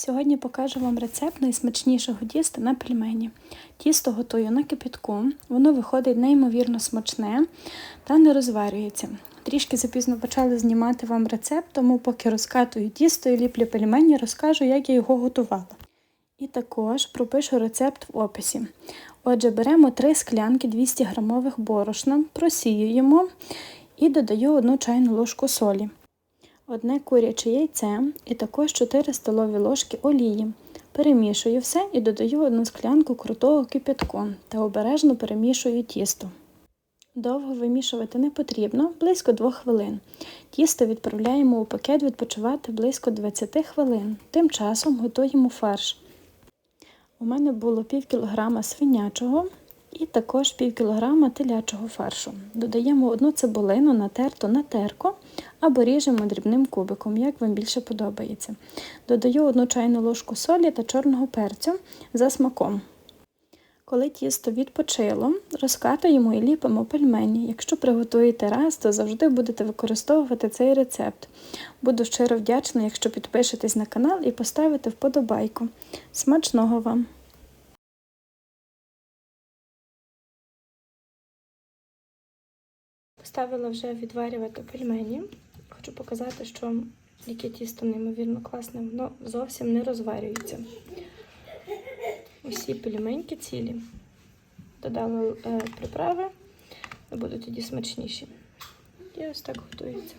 Сьогодні покажу вам рецепт найсмачнішого тіста на пельмені. Тісто готую на кипятку, воно виходить неймовірно смачне та не розварюється. Трішки запізно почали знімати вам рецепт, тому поки розкатую тісто і ліплю пельмені, розкажу, як я його готувала. І також пропишу рецепт в описі. Отже, беремо 3 склянки 200 грамових борошна, просіюємо і додаю 1 чайну ложку солі одне куряче яйце і також 4 столові ложки олії. Перемішую все і додаю одну склянку крутого кипятку та обережно перемішую тісто. Довго вимішувати не потрібно, близько 2 хвилин. Тісто відправляємо у пакет відпочивати близько 20 хвилин. Тим часом готуємо фарш. У мене було пів кілограма свинячого і також пів кілограма телячого фаршу. Додаємо одну цибулину натерту на терку або ріжемо дрібним кубиком, як вам більше подобається. Додаю одну чайну ложку солі та чорного перцю за смаком. Коли тісто відпочило, розкатуємо і ліпимо пельмені. Якщо приготуєте раз, то завжди будете використовувати цей рецепт. Буду щиро вдячна, якщо підпишетесь на канал і поставите вподобайку. Смачного вам! Поставила вже відварювати пельмені. Хочу показати, що яке тісто неймовірно класне, воно зовсім не розварюється. Усі пельменьки цілі. Додала е, приправи, будуть тоді смачніші. І ось так готується.